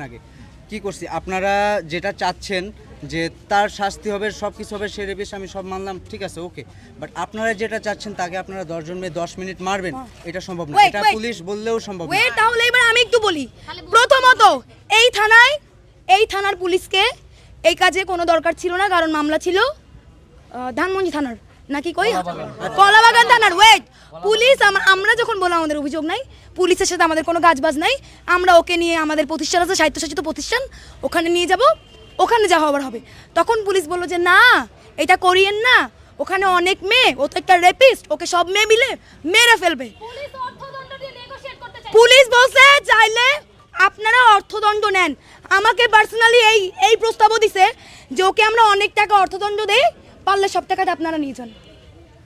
আগে। কি করছি? আপনারা যেটা চাচ্ছেন যে তার শাস্তি হবে সব কিছু হবে সে রেপিস আমি সব মানলাম ঠিক আছে ওকে। বাট আপনারা যেটা চাচ্ছেন তাকে আপনারা দশজন মেয়ে দশ মিনিট মারবেন এটা সম্ভব না। এটা পুলিশ বললেও সম্ভব না। তাহলে এবার আমি একটু বলি। প্রথমত এই থানায় এই থানার পুলিশকে এই কাজে কোনো দরকার ছিল না কারণ মামলা ছিল আহ, ধানমন্ডি থানার। নাকি কই? কলাবাগান থানার ওয়েট পুলিশ আমরা যখন বললাম আমাদের অভিযোগ নাই পুলিশের সাথে আমাদের কোনো কাজবাজ নাই আমরা ওকে নিয়ে আমাদের প্রতিষ্ঠান আছে স্বায়ত্তশাসিত প্রতিষ্ঠান ওখানে নিয়ে যাব ওখানে যা হবার হবে। তখন পুলিশ বলল যে না এটা করিয়েন না ওখানে অনেক মেয়ে ও তো একটা রেপিস্ট ওকে সব মেয়ে মিলে মেরে ফেলবে। পুলিশ বলছে চাইলে আপনারা অর্থদণ্ড নেন। আমাকে পার্সোনালি এই এই প্রস্তাবও দিছে যে ওকে আমরা অনেক টাকা অর্থদণ্ড দেই পারলে সব টাকাটা আপনারা নিয়ে যান শুনেন গেল গেল গেল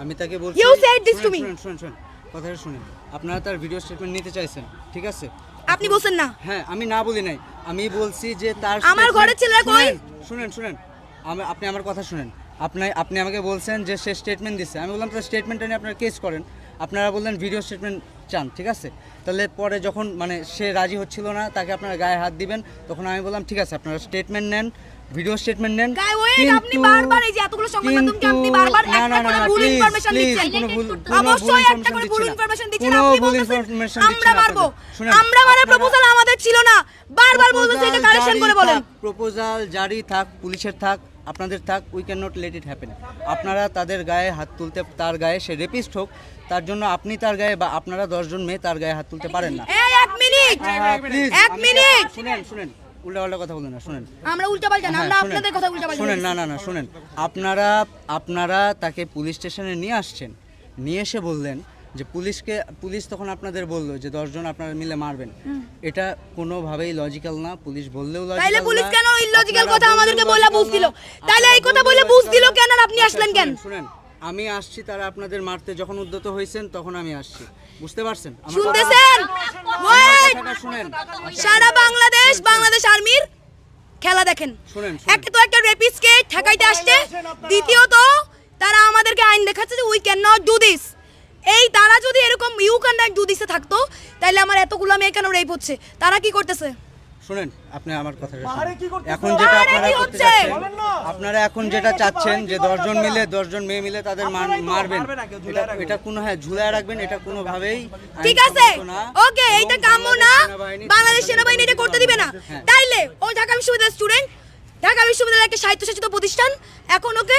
আমি তাকে বলছি you said this to me শুন শুন শুন শুনেন। কথাটা শুনেন। আপনারা তার ভিডিও স্টেটমেন্ট নিতে চাইছেন ঠিক আছে? আপনি বলছেন না। হ্যাঁ আমি না বলি নাই। আমি বলছি যে তার আমার ঘরের ছেলেরা কই? শুনেন, শুনেন শুনেন। আমি আপনি আমার কথা শুনেন। আপনি আপনি আমাকে বলছেন যে সে স্টেটমেন্ট দিচ্ছে আমি বললাম তার স্টেটমেন্টটা নিয়ে আপনারা কেস করেন আপনারা বললেন ভিডিও স্টেটমেন্ট চান ঠিক আছে তাহলে পরে যখন মানে সে রাজি হচ্ছিল না তাকে আপনারা গায়ে হাত দিবেন তখন আমি বললাম ঠিক আছে আপনারা স্টেটমেন্ট নেন ভিডিও স্টেটমেন্ট নেন গায়ে wait, আপনি বারবার এই যে এতগুলো সংবাদ মাধ্যমকে আপনি বারবার না, একটা না, করে না, ভুল please, দিচ্ছেন। কোনো ভুল- কোনো ভুল অবশ্যই একটা করে ভুল না। information দিচ্ছেন। আপনি ভুল দিচ্ছি আমরা না মারবো। আমরা মারার আপনারা- আমাদের ছিল না। বারবার বলতেছে এটা কারেকশন করে বলেন। প্রপোজাল জারি থাক পুলিশের থাক আপনাদের থাক we can not let it happen আপনারা তাদের গায়ে হাত তুলতে তার গায়ে সে রেপিস্ট হোক তার জন্য আপনি তার গায়ে বা আপনারা দশজন মেয়ে তার গায়ে হাত তুলতে পারেন না। এক মিনিট! এক মিনিট শুনেন শুনেন উল্টা পাল্টা কথা বলেন না শুনেন। আমরা উল্টা না হ্যাঁ, আমরা আপনাদের কথা উল্টা শুনেন না না না শুনেন। আপনারা আপনারা তাকে পুলিশ স্টেশনে নিয়ে আসছেন। নিয়ে এসে বললেন যে পুলিশকে পুলিশ তখন আপনাদের বলল যে দশজন আপনারা মিলে মারবেন। এটা কোনোভাবেই লজিক্যাল না পুলিশ বললেও লজিক্যাল তাইলে পুলিশ কেন ইলজিক্যাল কথা আমাদেরকে বলে বুঝ দিল তাইলে এই কথা বলে বুঝ দিল কেন আর আপনি আসলেন কেন? শুনেন আমি আসছি তারা আপনাদের মারতে যখন উদ্যত হয়েছেন তখন আমি আসছি। বুঝতে পারছেন? শুনতেছেন? শুনেন। সারা বাংলাদেশ বাংলাদেশ আর্মির খেলা দেখেন। একটা তো একটা রেপিস্টকে ঠেকাইতে আসছে। দ্বিতীয়ত তারা আমাদেরকে আইন দেখাচ্ছে যে we can not do this এই তারা যদি এরকম ইউ ক্যান নট ডু থাকতো তাহলে আমার এতগুলো মেয়ে কেন রেপ হচ্ছে? তারা কি করতেছে? শুনেন আপনি আমার কথাটা পাহাড়ে কি শুনেন। এখন যেটা আপনারা করতে চাচ্ছেন আপনারা এখন যেটা চাচ্ছেন যে দশজন মিলে দশজন মেয়ে মিলে তাদের মারবেন। মারবে না, কেউ এটা কোনো হ্যাঁ ঝুলায় রাখবেন এটা কোনোভাবেই ঠিক আছে। ওকে এইটা কাম্য না। বাংলাদেশ সেনাবাহিনী এটা করতে দিবে না। হ্যাঁ। তাইলে ও ঢাকা বিশ্ববিদ্যালয়ের স্টুডেন্ট ঢাকা বিশ্ববিদ্যালয়ের একটা স্বায়ত্তশাসিত প্রতিষ্ঠান এখন ওকে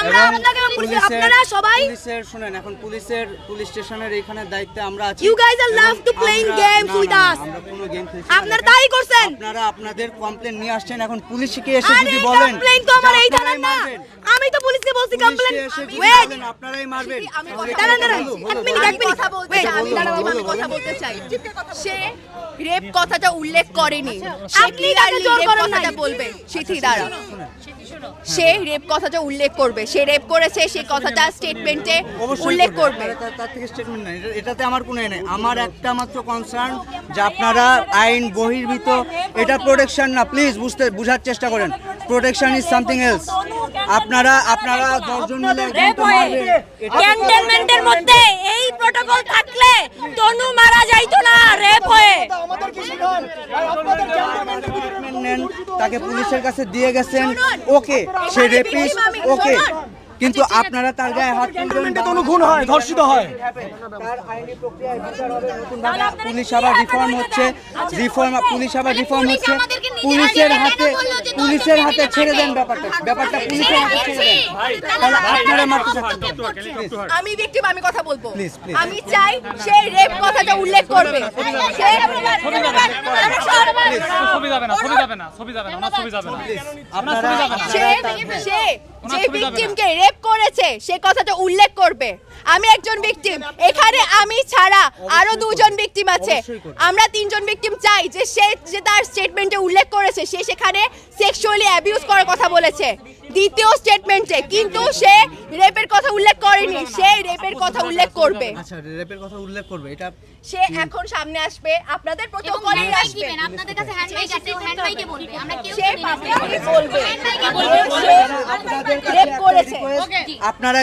আমরা আপনাকে পুলিশ- আপনারা সবাই- পুলিশের শুনেন এখন পুলিশের পুলিশ স্টেশনের এখানে দায়িত্বে আমরা আছি। You guys are love to playing games with us. আমরা কোনো গেম খেলছি আপনারা তাই করছেন। আপনারা আপনাদের কমপ্লেন নিয়ে আসছেন এখন পুলিশকে এসে যদি বলেন কমপ্লেইন তো আমার এই থানার না। আমি তো বলছি যদি ওয়েট আপনারাই মারবেন। আমি দাঁড়ান দাঁড়ান এক মিনিট এক মিনিট কথা বলতে ওয়েট চাই, দাঁড়াও, আমি কথা বলতে চাই। সে রেপ কথাটা উল্লেখ করেনি। সে আপনি তাকে জোর rape কথাটা বলবে। সিথি দ্বারা সে রেপ কথাটা উল্লেখ করবে। সে রেপ করেছে সেই কথাটা স্টেটমেন্টে উল্লেখ করবে। তার- থেকে স্টেটমেন্ট নাই। এটাতে আমার কোনো এ নেই। আমার একটা মাত্র কনসার্ন যে আপনারা আইন বহির্ভূত। এটা প্রোটেকশন না। প্লিজ বুঝতে বুঝার চেষ্টা করেন। প্রোটেকশন ইজ সামথিং এলস আপনারা আপনারা দশজন মিলে ক্যান্টনমেন্টের মধ্যে এই প্রোটোকল থাকলে তনু মারা যাইতো না রেপ হয়ে নেন তাকে পুলিশের কাছে দিয়ে গেছেন। ওকে সে রেপিস ওকে। কিন্তু আপনারা তার গায়ে হাত তুলবেন কোনো খুন হয় ধর্ষিত হয়। তার আইনি প্রক্রিয়ায় বিচার হবে নতুনভাবে পুলিশ আবার রিফর্ম হচ্ছে। রিফর্ম পুলিশ আবার রিফর্ম হচ্ছে। পুলিশের হাতে পুলিশের হাতে ছেড়ে দেন ব্যাপারটা ব্যাপারটা পুলিশের হাতে ছেড়ে দেন তাহলে আপনারা মারতে চাচ্ছেন. আমি ভিকটিম আমি কথা বলব. আমি চাই সেই রেপ কথাটা উল্লেখ করবে সে- ছবি যাবে না ছবি যাবে না ছবি যাবে না ওনার ছবি যাবে না আপনারা সে সে যে ভিকটিমকে রেপ করেছে সে কথাটা উল্লেখ করবে আমি একজন ভিকটিম এখানে আমি ছাড়া আরও দুজন ভিকটিম আছে আমরা তিনজন ভিকটিম চাই যে সে যে তার স্টেটমেন্টে উল্লেখ করেছে সে সেখানে সেক্সুয়ালি অ্যাবিউজ করার কথা বলেছে। দ্বিতীয় স্টেটমেন্টে কিন্তু সে রেপের কথা উল্লেখ করেনি সে রেপের কথা উল্লেখ করবে। আচ্ছা রেপের কথা উল্লেখ করবে এটা সে এখন সামনে আসবে আপনাদের প্রোটোকলে আসবে। আপনাদের কাছে হ্যান্ড মাইক আছে ও হ্যান্ড মাইকে বলবে আমরা কেউ সে পাবলিকলি বলবে। হ্যান্ডমাইকে বলবে। রেপ করেছে। আপনারা